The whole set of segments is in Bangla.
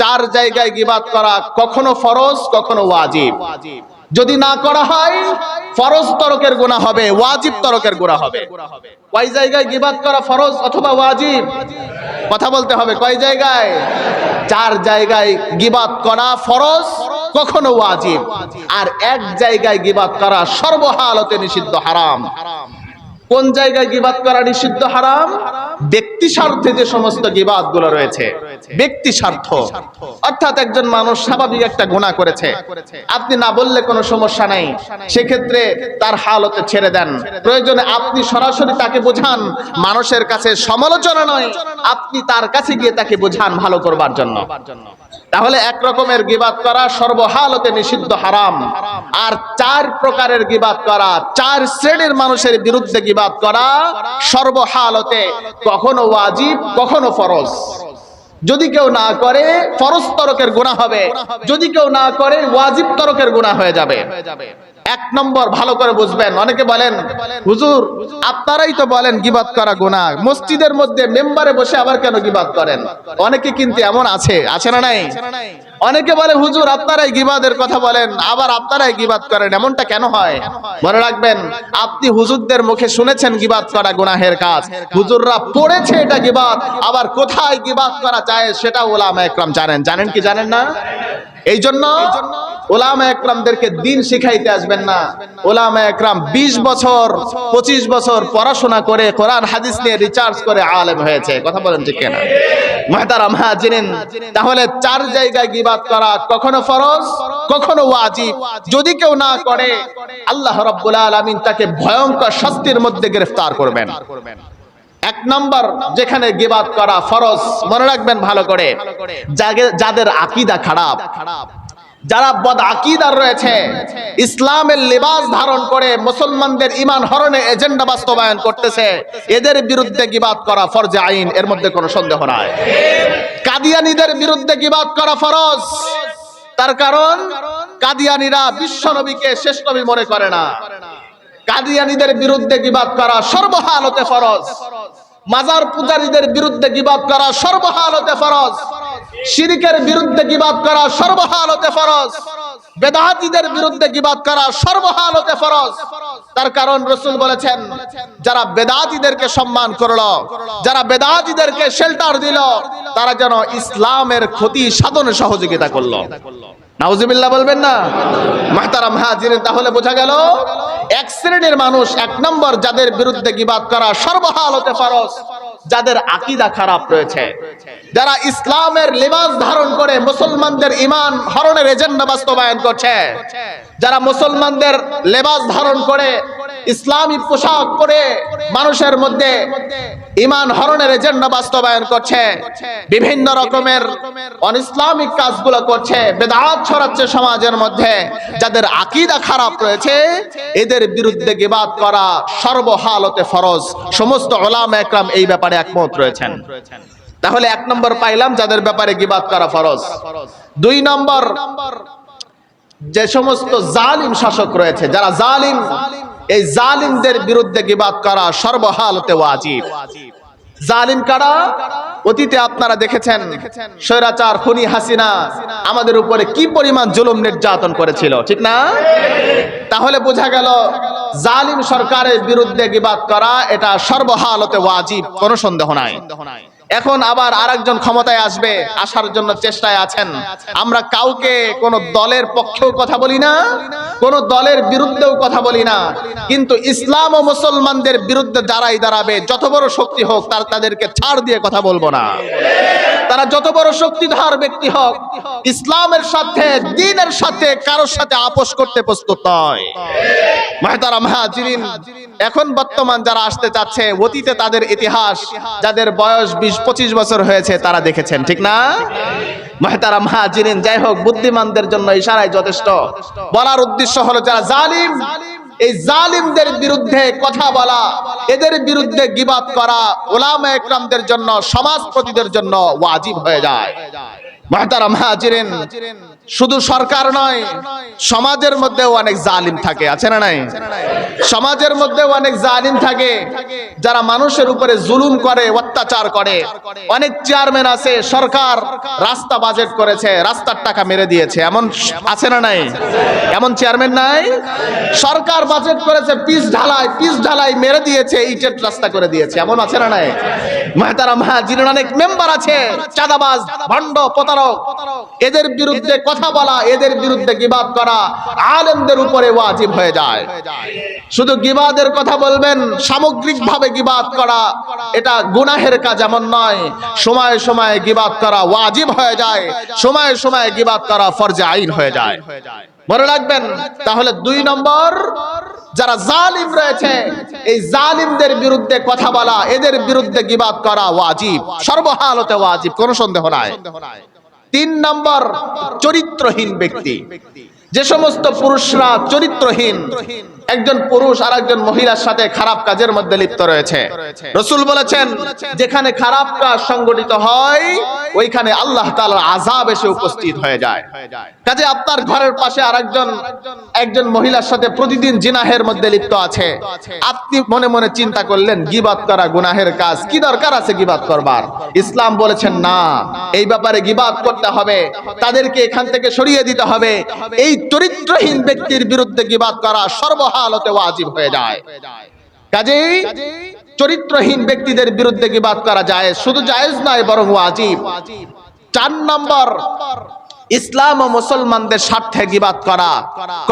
চার জায়গায় গিবাদ করা কখনো ফরজ, কখনো ওয়াজিব। যদি না করা হয়, ফরজ তরকের গুনাহ হবে, ওয়াজিব তরকের গুনাহ হবে। কয় জায়গায় গিবাদ করা ফরজ অথবা ওয়াজিব? কথা বলতে হবে, কয় জায়গায়? চার জায়গায় গিবাদ করা ফরজ, কখনো ওয়াজিব। আর এক জায়গায় গিবাদ করা সর্বহালতে নিষিদ্ধ হারাম। কোন জায়গায় গিবাদ করা নিষিদ্ধ হারাম? ব্যক্তি স্বার্থে যে সমস্ত গিবাদগুলো রয়েছে, ব্যক্তি স্বার্থ। অর্থাৎ একজন মানুষ স্বাভাবিক একটা গুণা করেছে। আপনি না বললে কোনো সমস্যা নাই। সেক্ষেত্রে তার হালতে ছেড়ে দেন। প্রয়োজনে আপনি সরাসরি তাকে বোঝান। মানুষের কাছে সমালোচনা নয়। আপনি তার কাছে গিয়ে তাকে বোঝান ভালো করবার জন্য। তাহলে এক রকমের গিবাদ করা সর্বহালতে নিষিদ্ধ হারাম। আর চার প্রকারের গিবাদ করা, চার শ্রেণির মানুষের বিরুদ্ধে গিবাদ করা সর্বহালতে কখনো ওয়াজিব, কখনো ফরজ। যদি কেউ না করে, ফরজ তরকের গুণা হবে। যদি কেউ না করে, ওয়াজিব তরকের গুণা হয়ে যাবে। এক নম্বর ভালো করে বুঝবেন। অনেকে বলেন, হুজুর, আপনারাই তো বলেন গিবাদ করা গুনাহ। মসজিদের মধ্যে মেম্বারে বসে আবার কেন গিবাদ করেন? অনেকে কিন্তু এমন আছে আছে না নাই? অনেকে বলে, হুজুর, আপনারাই গিবাদের কথা বলেন, আবার আপনারাই গিবাদ করেন। এমনটা কেন হয়? মনে রাখবেন, আপনি হুজুরদের মুখে শুনেছেন গিবাদ করা গুনাহের কাজ। হুজুররা পড়েছে এটা গিবাদ, আবার কোথায় গিবাদ করা যায় সেটা ওলামা একরাম জানেন। জানেন কি জানেন না? এই জন্য ওলামা একরামদেরকে দিন শিখাইতে আসবেন না। ওলামা একরাম ২০ বছর ২৫ বছর পড়াশোনা করে কোরআন, হাদিস নিয়ে রিচার্জ করে আলেম হয়েছে। কথা বলেন ঠিক কেনা? মহতারাম হ্যাঁ জেনেন তাহলে চার জায়গায় গিবাদ করা কখনো ফরজ, কখনো ওয়াজিব। যদি কেউ না করে, আল্লাহ রাব্বুল আলামিন তাকে ভয়ঙ্কর শাস্তির মধ্যে গ্রেফতার করবেন। এক নম্বর যেখানে গিবাদ করা ফরজ মনে রাখবেন ভালো করে। যাদের আকিদা খারাপ যারা বদ আকিদার রয়েছে ইসলামের লিবাস ধারণ করে মুসলমানদের ইমান হরণে এজেন্ডা বাস্তবায়ন করতেছে এদের বিরুদ্ধে গিবাদ করা ফরজে আইন এর মধ্যে কোনো সন্দেহ নাই। কাদিয়ানিদের বিরুদ্ধে গিবাদ করা ফরজ। তার কারণ কাদিয়ানিরা বিশ্ব নবীকে শেষ নবী মনে করে না। কাদিয়ানিদের বিরুদ্ধে গিবাদ করা সর্বহালতে ফরজ। মাজার পূজারীদের বিরুদ্ধে গিবাদ করা সর্বহালতে ফরজ। শিরিকের বিরুদ্ধে গিবাদ করা সর্বহালতে ফরজ। বেদাহাতিদের বিরুদ্ধে গিবাদ করা সর্বহালতে ফরজ। তার কারণ রসুল বলেছেন, যারা বেদাতিদেরকে সম্মান করল, যারা বেদাতিদেরকে শেল্টার দিল, তারা যেন ইসলামের ক্ষতি সাধনে সহযোগিতা করল। নাউজিবিল্লাহ বলবেন না? মাহতারাম হাজির তাহলে বোঝা গেল এক শ্রেণির মানুষ, এক নম্বর যাদের বিরুদ্ধে গিবাদ করা সর্বহাল হতে ফরজ, যাদের আকিদা খারাপ রয়েছে। যারা ইসলামের লিবাস ধারণ করে মুসলমানদের ইমান হরণের এজেন্ডা বাস্তবায়ন করছে, যারা মুসলমানদের লেবাস ধারণ করে ইসলামী পোশাক পরে মানুষের মধ্যে ইমান হরণের এজেন্ডা বাস্তবায়ন করছে। বিভিন্ন রকমের অনিসলামিক কাজগুলো করছে, বেদাত ছড়াচ্ছে সমাজের মধ্যে। যাদের আকিদা খারাপ রয়েছে, এদের বিরুদ্ধে গিবাদ করা সর্বহালতে ফরজ। সমস্ত ওলাম একরাম এই ব্যাপারে একমত রয়েছেন। তাহলে এক নম্বর পাইলাম যাদের ব্যাপারে গিবাদ করা ফরজ। দুই নম্বর, যে সমস্ত জালিম শাসক রয়েছে, যারা জালিম এই জালিমদের বিরুদ্ধে গিবাদ করা সর্বহালতে ওয়াজিব। জালিম কারা? অতীতে আপনারা দেখেছেন স্বৈরাচার খুনি হাসিনা আমাদের উপরে কি পরিমাণ জুলুম নির্যাতন করেছিল, ঠিক না? তাহলে বোঝা গেল জালিম সরকারের বিরুদ্ধে গিবাদ করা এটা সর্বহালতে ওয়াজিব, কোনো সন্দেহ নাই। এখন আবার আরেকজন ক্ষমতায় আসবে, আসার জন্য চেষ্টায় আছেন। আমরা কাউকে কোন দলের পক্ষেও কথা বলি না। কোন দলের বিরুদ্ধেও কথা বলি না। কিন্তু ইসলাম ও মুসলমানদের বিরুদ্ধে দাঁড়াই দাঁড়াবে, যত বড় শক্তি হোক, তার তাদেরকে ছাড় দিয়ে কথা বলব না। তারা যত বড় শক্তিধর ব্যক্তি হোক, ইসলামের সাথে, দিনের সাথে, কারোর সাথে আপোষ করতে প্রস্তুত নয়। এখন বর্তমান যারা আসতে চাচ্ছে, অতীতে তাদের ইতিহাস, যাদের বয়স বিশ, পঁচিশ বছর হয়েছে, তারা দেখেছেন, ঠিক না? মাহতারা মাহাজিরিন, যাই হোক, বুদ্ধিমানদের জন্য ইশারায় যথেষ্ট। বলার উদ্দেশ্য হলো, যারা জালিম এই জালিমদের বিরুদ্ধে কথা বলা, এদের বিরুদ্ধে গিবাদ করা ওলামা একরামদের জন্য, সমাজপতিদের জন্য ওয়াজিব হয়ে যায়। মহতারাম হাজিরেন, শুধু সরকার নয়, সমাজের মধ্যেও অনেক জালিম থাকে, আছে না নাই? সমাজের মধ্যেও অনেক জালিম থাকে, যারা মানুষের উপরে জুলুম করে, অত্যাচার করে। অনেক চেয়ারম্যান আছে, সরকার রাস্তা বাজেট করেছে, রাস্তার টাকা মেরে দিয়েছে, এমন আছে না নাই? এমন চেয়ারম্যান নাই? সরকার বাজেট করেছে পিস ঢালাই পিস ঢালাই মেরে দিয়েছে, ইটের রাস্তা করে দিয়েছে, এমন আছে না নাই? মেহতারা মাহাজিরের অনেক মেম্বার আছে, চাঁদাবাজ, ভণ্ড, প্রতারক। এদের বিরুদ্ধে কথা বলা, এদের বিরুদ্ধে গিবাদ করা আলেমদের উপরে ওয়াজিব হয়ে যায়। শুধু গিবাদের কথা বলবেন, সামগ্রিকভাবে গিবাদ করা, এটা গুনাহের কাজ এমন নয়। সময় সময়ে গিবাদ করা ওয়াজিব হয়ে যায়, সময় সময়ে গিবাদ করা ফরজে আইন হয়ে যায়। মনে রাখবেন, তাহলে দুই নম্বর যারা জালিম রয়েছে, এই জালিমদের বিরুদ্ধে কথা বলা, এদের বিরুদ্ধে গিবাদ করা ওয়াজিব। সর্বহালতে ওয়াজিব, কোনো সন্দেহ নাই। তিন নম্বর, চরিত্রহীন ব্যক্তি। যে সমস্ত পুরুষরা চরিত্রহীন, একজন পুরুষ আর একজন মহিলার সাথে খারাপ কাজের মধ্যে লিপ্ত রয়েছে। রসুল বলেছেন, যেখানে খারাপ কাজ সংগঠিত হয়, ওইখানে আল্লাহ তাআলার আযাব এসে উপস্থিত হয়ে যায়। কাজে আপনার ঘরের পাশে আরেকজন, একজন একজন মহিলার সাথে প্রতিদিন জিনাহের মধ্যে লিপ্ত আছে। আপনি মনে মনে চিন্তা করলেন গিবাত করা গুনাহের কাজ, কি দরকার আছে গিবাত করবার? ইসলাম বলেছেন, না। এই ব্যাপারে গিবাদ করতে হবে। তাদেরকে এখান থেকে সরিয়ে দিতে হবে। এই চরিত্রহীন ব্যক্তির বিরুদ্ধে গিবাদ করা সর্বহালতে ওয়াজিব হয়ে যায়। কাজেই চরিত্রহীন ব্যক্তিদের বিরুদ্ধে গিবাদ করা যায় শুধু জায়েজ নয়, বরং ওয়াজিব। চার নম্বর, ইসলাম ও মুসলমানদের স্বার্থে গিবাদ করা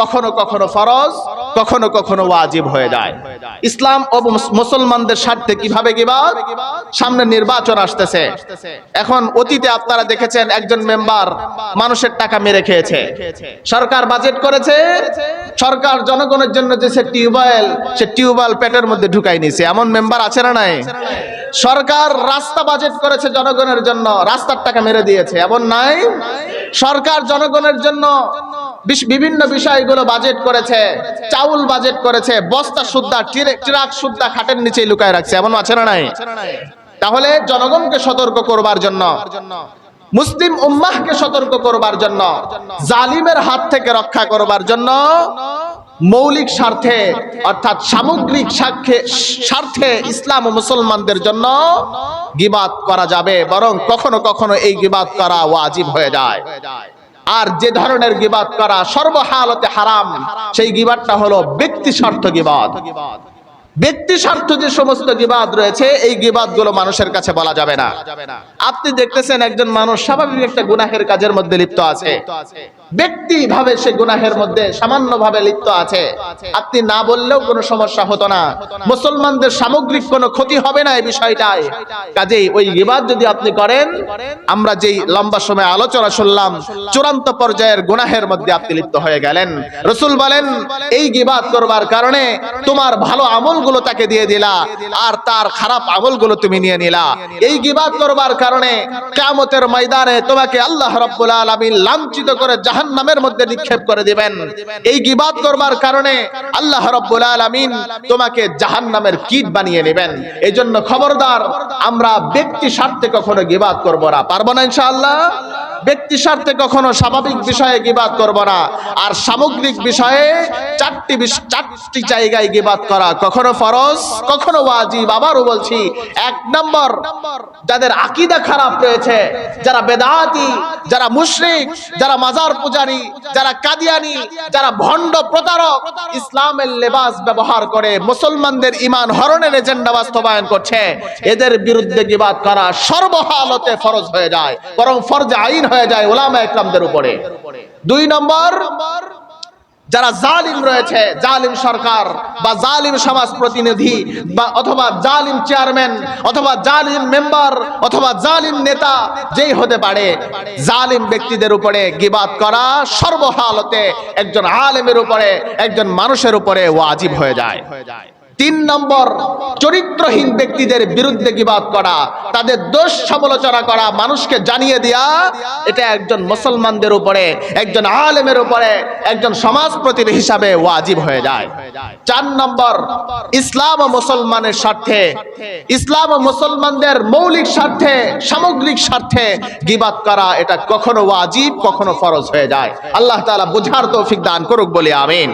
কখনো কখনো ফরজ কখনো কখনো ওয়াজিব হয়ে যায়। ইসলাম ও মুসলমানদের স্বার্থে কীভাবে গিবাত সামনে নির্বাচন আসতেছে। এখন অতীতে আপনারা দেখেছেন একজন মেম্বার মানুষের টাকা মেরে খেয়েছে। সরকার বাজেট করেছে। সরকার জনগণের জন্য যে সে টিউবওয়েল সে টিউবওয়েল পেটের মধ্যে ঢুকাই নিছে এমন মেম্বার আছে না নাই? সরকার রাস্তা বাজেট করেছে জনগণের জন্য, রাস্তার টাকা মেরে দিয়েছে। এমন নাই? সরকার জনগণের জন্য বিভিন্ন বিষয়গুলো বাজেট করেছে। চাউল বাজেট করেছে, বস্তা সুদ্ধা, টিরে- ট্রাক সুদ্ধা খাটের নিচে লুকায় রাখছে, এমন আছে না নাই? তাহলে জনগণকে সতর্ক করবার জন্য, মুসলিম উম্মাহকে সতর্ক করবার জন্য, জালিমের হাত থেকে রক্ষা করবার জন্য মৌলিক স্বার্থে, অর্থাৎ সামগ্রিক স্বার্থে ইসলাম ও মুসলমানদের জন্য গিবাদ করা যাবে, বরং কখনো কখনো এই গিবাদ করা ওয়াজিব হয়ে যায়। আর যে ধরনের গিবাদ করা সর্বহালতে হারাম সেই গিবাদটা হলো ব্যক্তি স্বার্থ গিবাত ব্যক্তি স্বার্থ যে সমস্ত গিবাদ রয়েছে, এই গিবাদগুলো মানুষের কাছে বলা যাবে না। আপনি দেখতেছেন একজন মানুষ স্বাভাবিক একটা গুনাহের কাজের মধ্যে লিপ্ত আছে। ব্যক্তি ভাবে সে গুনাহের মধ্যে সামান্য ভাবে লিপ্ত আছে। আপনি না বললেও কোনো সমস্যা হতো না। মুসলমানদের সামগ্রিক কোনো ক্ষতি হবে না এই বিষয়টায়। কাজেই ওই গিবাদ যদি আপনি করেন, আমরা যেই লম্বা সময় আলোচনা শুনলাম, চূড়ান্ত পর্যায়ের গুনাহের মধ্যে আপনি লিপ্ত হয়ে গেলেন। রসুল বলেন, এই গিবাদ করবার কারণে তোমার ভালো আমলগুলো তাকে দিয়ে দিলা, আর তার খারাপ আমলগুলো তুমি নিয়ে নিলা। এই গিবাদ করবার কারণে কিয়ামতের ময়দানে তোমাকে আল্লাহ রাব্বুল আলামিন লাঞ্ছিত করে জাহান্নামের মধ্যে নিক্ষেপ করে দিবেন। এই গিবাদ করবার কারণে আল্লাহ রাব্বুল আলামিন তোমাকে জাহান্নামের কীট বানিয়ে নেবেন। এই জন্য খবরদার, আমরা ব্যক্তি স্বার্থে কখনো গিবাদ করব না। পারব না ইনশাআল্লাহ? ব্যক্তি স্বার্থে কখনো স্বাভাবিক বিষয়ে গিবাদ করব না। আর সামগ্রিক বিষয়ে চারটি চারটি জায়গায় গিবাদ করা কখনো ফরজ, কখনো ওয়াজিব, আবারও বলছি, এক নম্বর, যাদের আকীদা খারাপ রয়েছে, যারা বেদাতি যারা মুশরিক, যারা মাজার পূজারি, যারা কাদিয়ানি, যারা ভণ্ড প্রতারক, ইসলামের লেবাস ব্যবহার করে মুসলমানদের ইমান হরণের এজেন্ডা বাস্তবায়ন করছে। এদের বিরুদ্ধে গিবাদ করা সর্বহালতে ফরজ হয়ে যায়, বরং ফরজ আইন হয়ে যায় ওলামা একরামদের উপরে। দুই নম্বর যারা জালিম রয়েছে, জালিম সরকার বা জালিম সমাজ প্রতিনিধি বা অথবা জালিম চেয়ারম্যান অথবা জালিম মেম্বার অথবা জালিম নেতা, যেই হতে পারে, জালিম ব্যক্তিদের উপরে গিবাদ করা সর্বহালতে একজন আলেমের উপরে, একজন মানুষের উপরে ওয়াজিব হয়ে যায়। তিন নম্বর, চরিত্রহীন ব্যক্তিদের বিরুদ্ধে গিবাদ করা, তাদের দোষ সমালোচনা করা, মানুষকে জানিয়ে দেয়া, এটা একজন মুসলমানদের উপরে, একজন আলেমের উপরে, একজন সমাজ প্রতিনিধি হিসাবে ওয়াজিব হয়ে যায়। চার নম্বর, ইসলাম ও মুসলমানের স্বার্থে, ইসলাম ও মুসলমানদের মৌলিক স্বার্থে, সামগ্রিক স্বার্থে গিবাদ করা, এটা কখনো ওয়াজিব, কখনো ফরজ হয়ে যায়। আল্লাহ তাআলা বুঝার তৌফিক দান করুক বলে, আমিন।